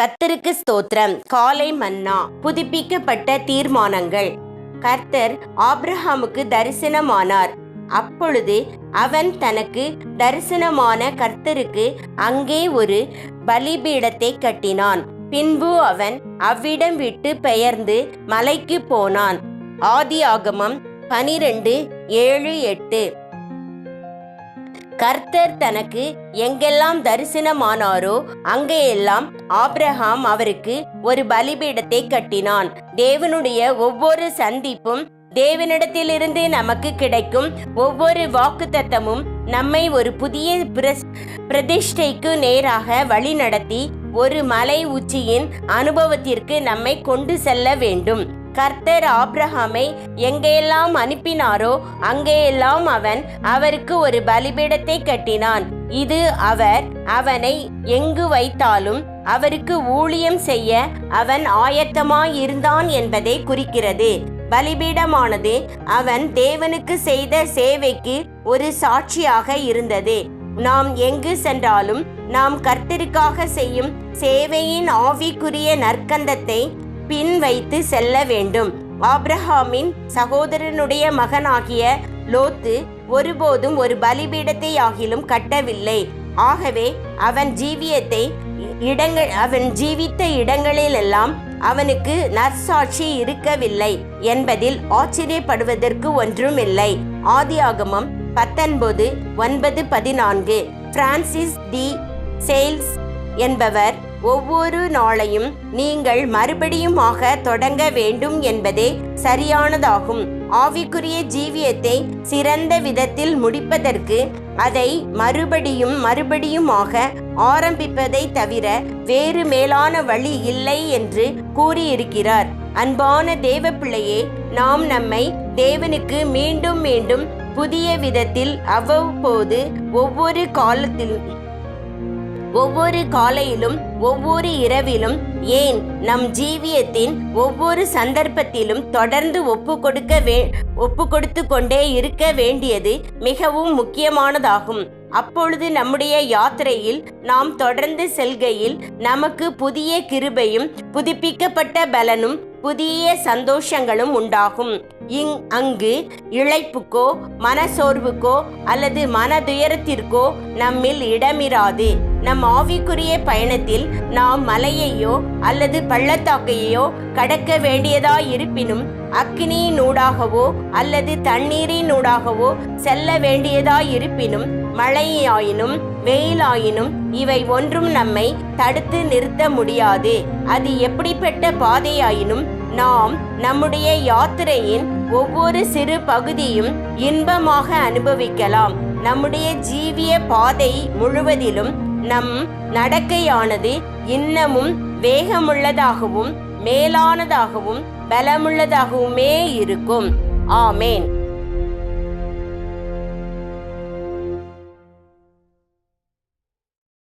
கர்த்தருக்கு ஸ்தோத்திரம். காலை மன்னா. புதுப்பிக்கப்பட்ட தீர்மானங்கள். கர்த்தர் ஆப்ரஹாமுக்கு தரிசனமானார். அப்பொழுது அவன் தனக்கு தரிசனமான கர்த்தருக்கு அங்கே ஒரு பலிபீடத்தை கட்டினான். பின்பு அவன் அவ்விடம் விட்டு பெயர்ந்து மலைக்கு போனான். ஆதி ஆகமம் பனிரெண்டு ஏழு எட்டு. கர்த்தர் தனக்கு எங்கெல்லாம் தரிசனமானாரோ அங்கேயெல்லாம் ஆப்ரஹாம் அவருக்கு ஒரு பலிபீடத்தை கட்டினான். தேவனுடைய ஒவ்வொரு சந்திப்பும் தேவனிடத்திலிருந்து நமக்கு கிடைக்கும் ஒவ்வொரு வாக்குத்தத்தமும் நம்மை ஒரு புதிய பிரஸ்- பிரதிஷ்டைக்கு நேராக வழிநடத்தி ஒரு மலை உச்சியின் அனுபவத்திற்கு நம்மை கொண்டு செல்ல வேண்டும். கர்த்தர் ஆப்ரஹாமை எங்கெல்லாம் அனுப்பினாரோ அங்கேயெல்லாம் அவன் அவருக்கு ஒரு பலிபீடத்தை கட்டினான். இது அவர் அவனை எங்கு வைத்தாலும் அவருக்கு ஊழியம் செய்ய அவன் ஆயத்தமாயிருந்தான் என்பதை குறிக்கிறது. பலிபீடமானது அவன் தேவனுக்கு செய்த சேவைக்கு ஒரு சாட்சியாக இருந்தது. நாம் எங்கு சென்றாலும் நாம் கர்த்தருக்காக செய்யும் சேவையின் ஆவிக்குரிய நற்கந்தத்தை பின் வைத்து செல்ல வேண்டும். ஆப்ரஹாமின் சகோதரனுடைய மகனாகிய லோத்து ஒருபோதும் ஒரு பலிபீடத்தை ஆகிலும் கட்டவில்லை. ஆகவே அவன் ஜீவியத்தை இடங்கள் அவன் ஜீவித்த இடங்களிலெல்லாம் அவனுக்கு நற்சாட்சி இருக்கவில்லை என்பதில் ஆச்சரியப்படுவதற்கு ஒன்றுமில்லை. ஆதியாகமம் பத்தொன்பது ஒன்பது பதினான்கு. Francis D. சேல்ஸ் என்பவர் ஒவ்வொரு நாளையும் நீங்கள் மறுபடியுமாக தொடங்க வேண்டும் என்பதே சரியானதாகும். ஆவிக்குரிய ஜீவியத்தை சிறந்த விதத்தில் முடிப்பதற்கு அதை மறுபடியும் மறுபடியுமாக ஆரம்பிப்பதை தவிர வேறு மேலான வழி இல்லை என்று கூறியிருக்கிறார். அன்பான தேவ பிள்ளையே நாம் நம்மை தேவனுக்கு மீண்டும் மீண்டும் புதிய விதத்தில் அவ்வப்போது ஒவ்வொரு காலத்தில் ஒவ்வொரு காலையிலும் ஒவ்வொரு இரவிலும் ஏன் நம் ஜீவியத்தின் ஒவ்வொரு சந்தர்ப்பத்திலும் தொடர்ந்து ஒப்பு கொடுக்க வே ஒப்பு கொடுத்து கொண்டே இருக்க வேண்டியது மிகவும் முக்கியமானதாகும். அப்பொழுது நம்முடைய யாத்திரையில் நாம் தொடர்ந்து செல்கையில் நமக்கு புதிய கிருபையும் புதுப்பிக்கப்பட்ட பலனும் புதிய சந்தோஷங்களும் உண்டாகும். இங் அங்கு இழைப்புக்கோ மனசோர்வுக்கோ அல்லது மனதுயரத்திற்கோ நம்மில் இடமிராது. நம் ஆவிக்குரிய பயணத்தில் நாம் மலையையோ அல்லது பள்ளத்தாக்கையோ கடக்க வேண்டியதாயிருப்பினும் அக்னியினூடாகவோ அல்லது தண்ணீரினூடாகவோ செல்ல வேண்டியதாயிருப்பினும் மழையாயினும் வெயிலாயினும் இவை ஒன்றும் நம்மை தடுத்து நிறுத்த முடியாது. அது எப்படிப்பட்ட பாதையாயினும் நாம் நம்முடைய யாத்திரையின் ஒவ்வொரு சிறு பகுதியும் இன்பமாக அனுபவிக்கலாம். நம்முடைய ஜீவிய பாதை முழுவதிலும் நம் நடக்கையானது இன்னமும் வேகமுள்ளதாகவும் மேலானதாகவும் பலமுள்ளதாகவுமே இருக்கும். ஆமேன்.